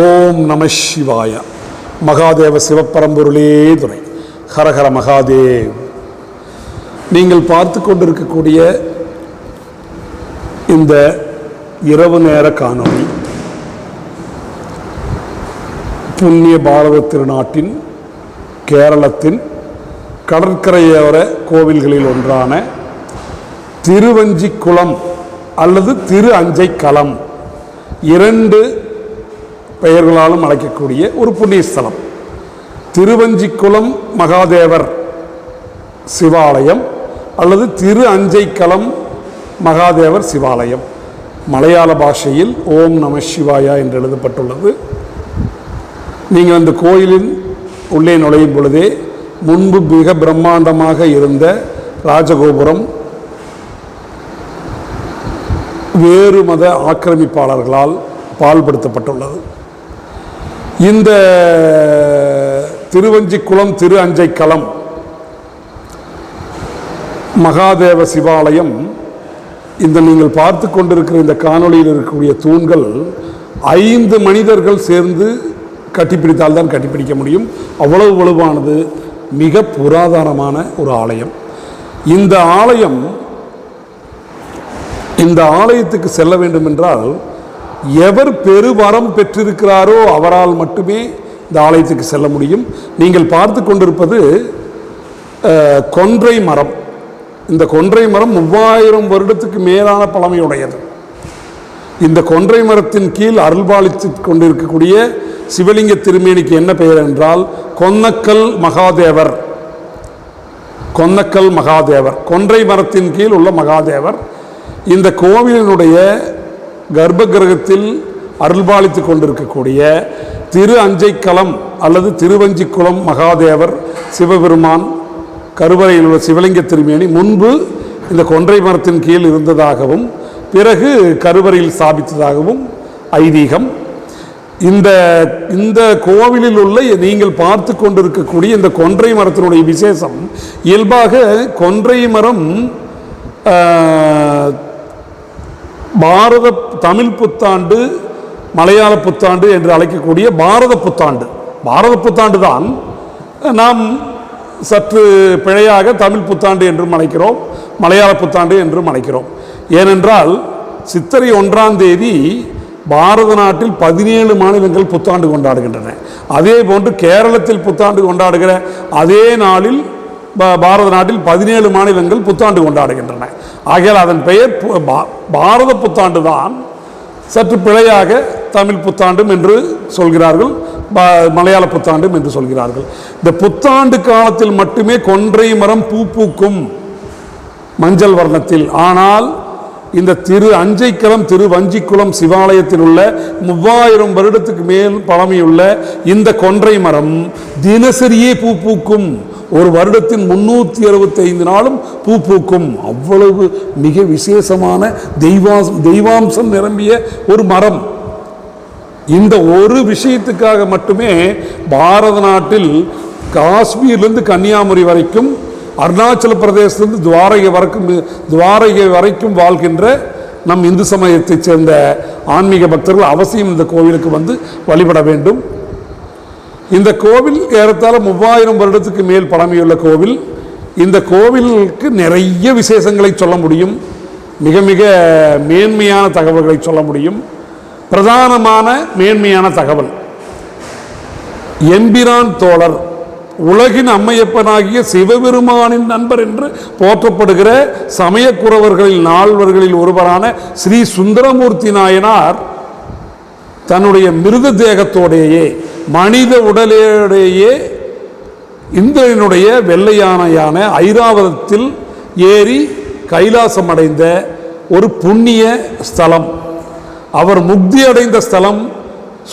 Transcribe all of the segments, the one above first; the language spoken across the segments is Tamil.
ஓம் நம சிவாய. மகாதேவ சிவப்பரம்பொருளே துணை ஹரஹர மகாதேவ். நீங்கள் பார்த்து கொண்டிருக்கக்கூடிய இந்த இரவு நேர காணொளி புண்ணிய பாரத திருநாட்டின் கேரளத்தின் கடற்கரையோர கோவில்களில் ஒன்றான திருவஞ்சிக்குளம் அல்லது திரு அஞ்சைக்களம் இரண்டு பெயர்களாலும் அழைக்கக்கூடிய ஒரு புண்ணியஸ்தலம் திருவஞ்சிக்குளம் மகாதேவர் சிவாலயம் அல்லது திரு அஞ்சைக்களம் மகாதேவர் சிவாலயம். மலையாள பாஷையில் ஓம் நம சிவாயா என்று எழுதப்பட்டுள்ளது. நீங்கள் அந்த கோயிலின் உள்ளே நுழையும் பொழுதே முன்பு மிக பிரம்மாண்டமாக இருந்த ராஜகோபுரம் வேறு மத ஆக்கிரமிப்பாளர்களால் பால்படுத்தப்பட்டுள்ளது. இந்த திருவஞ்சிக்குளம் திரு அஞ்சைக்களம் மகாதேவ சிவாலயம் இந்த நீங்கள் பார்த்து கொண்டிருக்கிற இந்த காணொளியில் இருக்கக்கூடிய தூண்கள் ஐந்து மனிதர்கள் சேர்ந்து கட்டிப்பிடித்தால் தான் கட்டிப்பிடிக்க முடியும். அவ்வளவு வலுவானது மிக புராதானமான ஒரு ஆலயம். இந்த ஆலயம் இந்த ஆலயத்துக்கு செல்ல வேண்டும் என்றால் எவர் பெருவரம் பெற்றிருக்கிறாரோ அவரால் மட்டுமே இந்த ஆலயத்துக்கு செல்ல முடியும். நீங்கள் பார்த்து கொண்டிருப்பது கொன்றை மரம். இந்த கொன்றை மரம் மூவாயிரம் வருடத்துக்கு மேலான பழமையுடையது. இந்த கொன்றை மரத்தின் கீழ் அருள்பாலித்து கொண்டிருக்கக்கூடிய சிவலிங்க திருமேனிக்கு என்ன பெயர் என்றால் கொன்னக்கல் மகாதேவர். கொன்னக்கல் மகாதேவர். கொன்றை மரத்தின் கீழ் உள்ள மகாதேவர். இந்த கோவிலினுடைய கர்ப்ப கிரகத்தில் அருள்பாலித்து கொண்டிருக்கக்கூடிய திரு அஞ்சைக்களம் அல்லது திருவஞ்சிக்குளம் மகாதேவர் சிவபெருமான் கருவறையில் உள்ள சிவலிங்க திருமேனி முன்பு இந்த கொன்றை மரத்தின் கீழ் இருந்ததாகவும் பிறகு கருவறையில் ஸ்தாபித்ததாகவும் ஐதீகம். இந்த இந்த கோவிலில் உள்ள நீங்கள் பார்த்து கொண்டிருக்கக்கூடிய இந்த கொன்றை மரத்தினுடைய விசேஷம் இயல்பாக கொன்றை மரம் பாரத தமிழ் புத்தாண்டு மலையாள புத்தாண்டு என்று அழைக்கக்கூடிய பாரத புத்தாண்டு. பாரத புத்தாண்டு தான் நாம் சற்று பிழையாக தமிழ் புத்தாண்டு என்றும் அழைக்கிறோம் மலையாள புத்தாண்டு என்றும் அழைக்கிறோம். ஏனென்றால் சித்திரை ஒன்றாம் தேதி பாரத நாட்டில் பதினேழு மாநிலங்கள் புத்தாண்டு கொண்டாடுகின்றன. அதே போன்று கேரளத்தில் புத்தாண்டு கொண்டாடுகிற அதே நாளில் பாரத நாட்டில் பதினேழு மாநிலங்கள் புத்தாண்டு கொண்டாடுகின்றன. ஆகையால் அதன் பெயர் பு- பா- பாரத புத்தாண்டு தான் சற்று பிழையாக தமிழ் புத்தாண்டும் என்று சொல்கிறார்கள் மலையாள புத்தாண்டும் என்று சொல்கிறார்கள். இந்த புத்தாண்டு காலத்தில் மட்டுமே கொன்றை மரம் பூ பூக்கும் மஞ்சள் வர்ணத்தில். ஆனால் இந்த திரு அஞ்சைக்களம் திரு வஞ்சிக்குளம் சிவாலயத்தில் உள்ள மூவாயிரம் வருடத்துக்கு மேல் பழமையுள்ள இந்த கொன்றை மரம் தினசரியே பூ பூக்கும். ஒரு வருடத்தின் முன்னூற்றி அறுபத்தைந்து நாளும் பூ பூக்கும். அவ்வளவு மிக விசேஷமான தெய்வாம் தெய்வாம்சம் நிரம்பிய ஒரு மரம். இந்த ஒரு விஷயத்துக்காக மட்டுமே பாரத நாட்டில் காஷ்மீர்லேருந்து கன்னியாகுமரி வரைக்கும் அருணாச்சல பிரதேசத்திலிருந்து துவாரகை வரைக்கும் துவாரகை வரைக்கும் வாழ்கின்ற நம் இந்து சமயத்தைச் சேர்ந்த ஆன்மீக பக்தர்கள் அவசியம் இந்த கோவிலுக்கு வந்து வழிபட வேண்டும். இந்த கோவில் ஏறத்தாழ மூவாயிரம் வருடத்துக்கு மேல் பழமையுள்ள கோவில். இந்த கோவிலுக்கு நிறைய விசேஷங்களை சொல்ல முடியும். மிக மிக மேன்மையான தகவல்களை சொல்ல முடியும். பிரதானமான மேன்மையான தகவல். எம்பிரான் தோழர் உலகின் அம்மையப்பனாகிய சிவபெருமானின் நண்பர் என்று போற்றப்படுகிற சமயக்குறவர்களில் நால்வர்களில் ஒருவரான ஸ்ரீ சுந்தரமூர்த்தி நாயனார் தன்னுடைய மிருத தேகத்தோடையே மனித உடலேடையே இந்திரனுடைய வெள்ளையானையான ஐராவதத்தில் ஏறி கைலாசம் அடைந்த ஒரு புண்ணிய ஸ்தலம். அவர் முக்தி அடைந்த ஸ்தலம்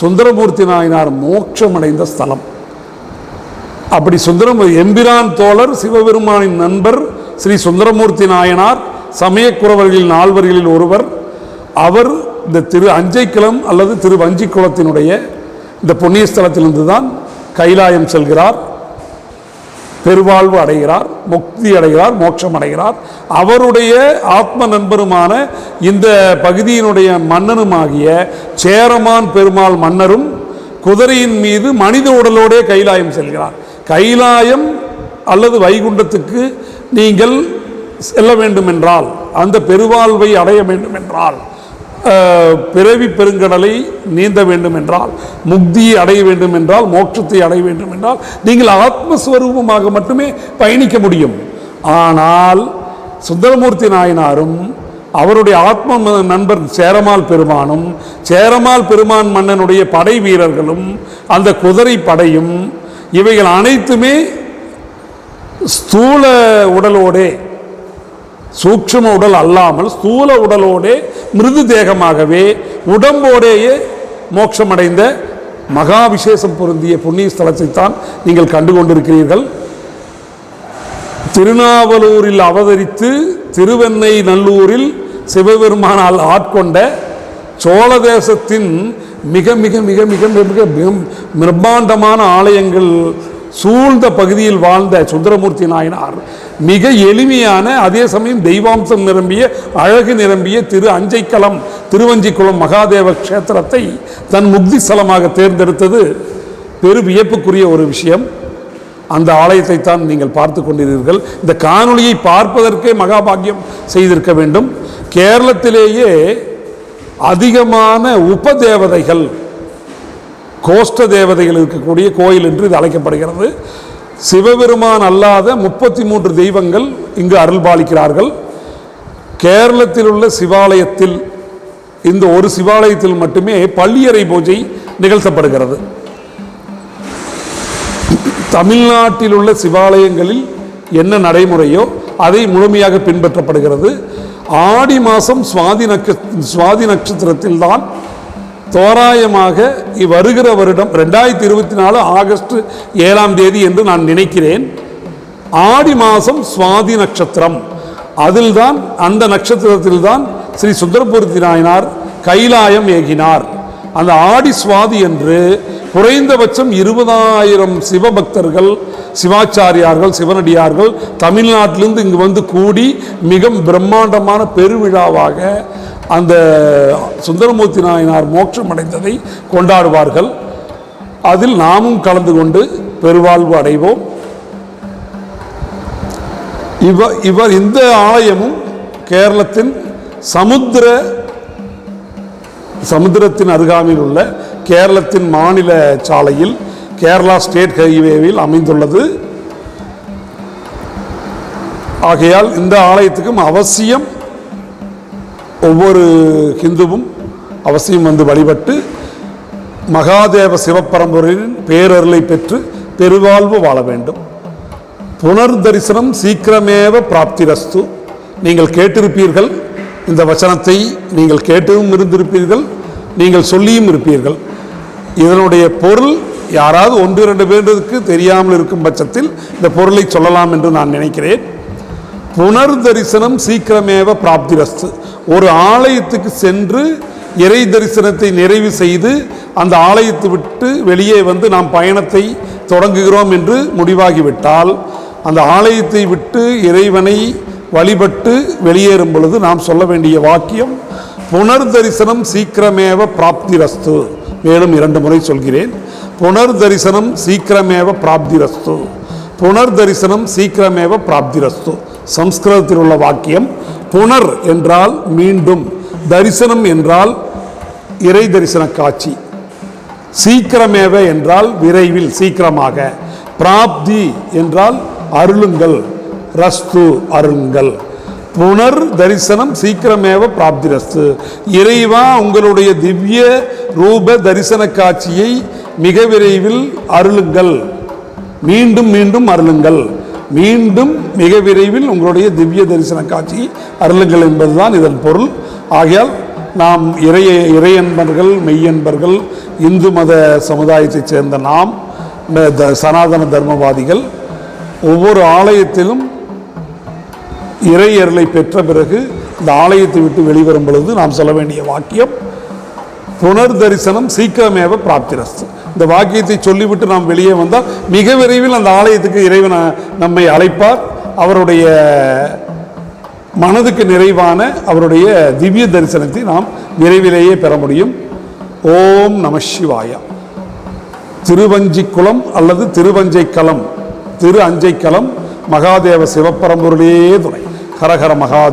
சுந்தரமூர்த்தி நாயனார் மோட்சம் அடைந்த ஸ்தலம். அப்படி சுந்தரம் எம்பிரான் தோழர் சிவபெருமானின் நண்பர் ஸ்ரீ சுந்தரமூர்த்தி நாயனார் சமயக்குறவர்களில் நால்வர்களில் ஒருவர். அவர் இந்த திரு அஞ்சைக்குளம் அல்லது திரு வஞ்சிக்குளத்தினுடைய இந்த புண்ணிய ஸ்தலத்திலிருந்து தான் கைலாயம் செல்கிறார் பெருவாழ்வு அடைகிறார் முக்தி அடைகிறார் மோட்சம் அடைகிறார். அவருடைய ஆத்ம நண்பருமான இந்த பகுதியினுடைய மன்னனுமாகிய சேரமான் பெருமாள் மன்னரும் குதிரையின் மீது மனித உடலோடே கைலாயம் செல்கிறார். கைலாயம் அல்லது வைகுண்டத்துக்கு நீங்கள் செல்ல வேண்டும் என்றால் அந்த பெருவாழ்வை அடைய வேண்டும் என்றால் பிறவி பெருங்கடலை நீந்த வேண்டும் என்றால் முக்தியை அடைய வேண்டும் என்றால் மோட்சத்தை அடைய வேண்டும் என்றால் நீங்கள் ஆத்மஸ்வரூபமாக மட்டுமே பயணிக்க முடியும். ஆனால் சுந்தரமூர்த்தி நாயனாரும் அவருடைய ஆத்ம நண்பர் சேரமால் பெருமானும் சேரமால் பெருமான் மன்னனுடைய படை வீரர்களும் அந்த குதிரை படையும் இவைகள் அனைத்துமே ஸ்தூல உடலோடே சூக்ஷ்ம உடல் அல்லாமல் ஸ்தூல உடலோடே மிருது தேகமாகவே உடம்போடேயே மோட்சமடைந்த மகா விசேஷம் பொருந்திய புண்ணிய ஸ்தலத்தை தான் நீங்கள் கண்டு கொண்டிருக்கிறீர்கள் திருநாவலூரில் அவதரித்து திருவெண்ணை நல்லூரில் சிவபெருமானால் ஆட்கொண்ட சோழ தேசத்தின் மிக மிக மிக மிக மிக மிக மிக பிரம்மாண்டமான ஆலயங்கள் சூழ்ந்த பகுதியில் வாழ்ந்த சுந்தரமூர்த்தி நாயனார் மிக எளிமையான அதே சமயம் தெய்வாம்சம் நிரம்பிய அழகு நிரம்பிய திரு அஞ்சைக்களம் திருவஞ்சிக்குளம் மகாதேவ க்ஷேத்திரத்தை தன் முக்தி ஸ்தலமாக தேர்ந்தெடுத்தது. பெரு வியப்புக்குரிய ஒரு விஷயம். அந்த ஆலயத்தை தான் நீங்கள் பார்த்து கொண்டிருக்கிறீர்கள் இந்த காணொளியை பார்ப்பதற்கே மகாபாகியம் செய்திருக்க வேண்டும். கேரளத்திலேயே அதிகமான உபதேவதைகள் கோஷ்ட தேவதைகள் இருக்கக்கூடிய கோயில் என்று இது அழைக்கப்படுகிறது. சிவபெருமான் அல்லாத முப்பத்தி மூன்று தெய்வங்கள் இங்கு அருள்பாலிக்கிறார்கள். கேரளத்தில் உள்ள சிவாலயத்தில் இந்த ஒரு சிவாலயத்தில் மட்டுமே பள்ளியறை பூஜை நிகழ்த்தப்படுகிறது. தமிழ்நாட்டில் உள்ள சிவாலயங்களில் என்ன நடைமுறையோ அதை முழுமையாக பின்பற்றப்படுகிறது. ஆடி மாதம் சுவாதி நட்ச சுவாதி நட்சத்திரத்தில் தான் தோராயமாக வருகிற வருடம் ரெண்டாயிரத்தி இருபத்தி நாலு ஆகஸ்ட் ஏழாம் தேதி என்று நான் நினைக்கிறேன். ஆடி மாதம் சுவாதி நட்சத்திரம். அதில்தான் அந்த நட்சத்திரத்தில்தான் ஸ்ரீ சுந்தரபூர்த்தி நாயனார் கைலாயம் ஏகினார். அந்த ஆடி சுவாதி என்று குறைந்தபட்சம் இருபதாயிரம் சிவபக்தர்கள் சிவாச்சாரியார்கள் சிவனடியார்கள் தமிழ்நாட்டிலிருந்து இங்கு வந்து கூடி மிக பிரம்மாண்டமான பெருவிழாவாக அந்த சுந்தரமூர்த்தி நாயனார் மோட்சம் அடைந்ததை கொண்டாடுவார்கள். அதில் நாமும் கலந்து கொண்டு பெருவாழ்வு அடைவோம். இவ இவர் இந்த ஆலயமும் கேரளத்தின் சமுத்திர சமுத்திரத்தின் அருகாமையில் உள்ள கேரளத்தின் மாநில சாலையில் கேரளா ஸ்டேட் ஹைவேவில் அமைந்துள்ளது. ஆகையால் இந்த ஆலயத்துக்கும் அவசியம் ஒவ்வொரு ஹிந்துவும் அவசியம் வந்து வழிபட்டு மகாதேவ சிவப்பரம்பரையின் பேரருளை பெற்று பெருவாழ்வு வாழ வேண்டும். புனர் தரிசனம் சீக்கிரமேவ பிராப்திரஸ்து. நீங்கள் கேட்டிருப்பீர்கள் இந்த வசனத்தை நீங்கள் கேட்டதும் இருந்திருப்பீர்கள் நீங்கள் சொல்லியும் இருப்பீர்கள். இதனுடைய பொருள் யாராவது ஒன்று இரண்டு பேருக்கு தெரியாமல் இருக்கும் பட்சத்தில் இந்த பொருளை சொல்லலாம் என்று நான் நினைக்கிறேன். புனர் தரிசனம் சீக்கிரமேவ பிராப்திரஸ்து. ஒரு ஆலயத்துக்கு சென்று இறை தரிசனத்தை நிறைவு செய்து அந்த ஆலயத்தை விட்டு வெளியே வந்து நாம் பயணத்தை தொடங்குகிறோம் என்று முடிவாகிவிட்டால் அந்த ஆலயத்தை விட்டு இறைவனை வழிபட்டு வெளியேறும் பொழுது நாம் சொல்ல வேண்டிய வாக்கியம் புனர் தரிசனம் சீக்கிரமேவ பிராப்திரஸ்து. மேலும் இரண்டு முறை சொல்கிறேன். புனர் தரிசனம் சீக்கிரமேவ பிராப்திரஸ்து. புனர் தரிசனம் சீக்கிரமேவ பிராப்திரஸ்து. சம்ஸ்கிருதத்தில் உள்ள வாக்கியம் புனர் என்றால் மீண்டும் தரிசனம் என்றால் இறை தரிசன காட்சி. சீக்கிரமேவ என்றால் விரைவில் சீக்கிரமாக. பிராப்தி என்றால் அருளுங்கள் ரஸ்து அருளுங்கள் புனர் தரிசனம் சீக்கிரமேவ பிராப்தி ரஸ்து. இறைவா உங்களுடைய திவ்ய ரூப தரிசன காட்சியை மிக விரைவில் அருளுங்கள். மீண்டும் மீண்டும் அருளுங்கள். மீண்டும் மிக விரைவில் உங்களுடைய திவ்ய தரிசன காட்சி அருளுங்கள் என்பதுதான் இதன் பொருள். ஆகையால் நாம் இறைய இறையன்பர்கள் மெய்யன்பர்கள் இந்து மத சமுதாயத்தைச் சேர்ந்த நாம் இந்த த- சனாதன தர்மவாதிகள் ஒவ்வொரு ஆலயத்திலும் இறை அருளை பெற்ற பிறகு இந்த ஆலயத்தை விட்டு வெளிவரும் பொழுது நாம் சொல்ல வேண்டிய வாக்கியம் புனர் தரிசனம் சீக்கிரமேவ பிராப்திரஸ்து. இந்த வாக்கியத்தை சொல்லிவிட்டு நாம் வெளியே வந்தால் மிக விரைவில் அந்த ஆலயத்துக்கு இறைவன் நம்மை அழைப்பார். அவருடைய மனதுக்கு நிறைவான அவருடைய திவ்ய தரிசனத்தை நாம் விரைவிலேயே பெற முடியும். ஓம் நம சிவாயா. திருவஞ்சிக்குளம் அல்லது திருவஞ்சைக்களம் திரு அஞ்சைக்களம் மகாதேவ சிவப்பரம்பொருளே துணை. ஹரஹர மகாதேவ.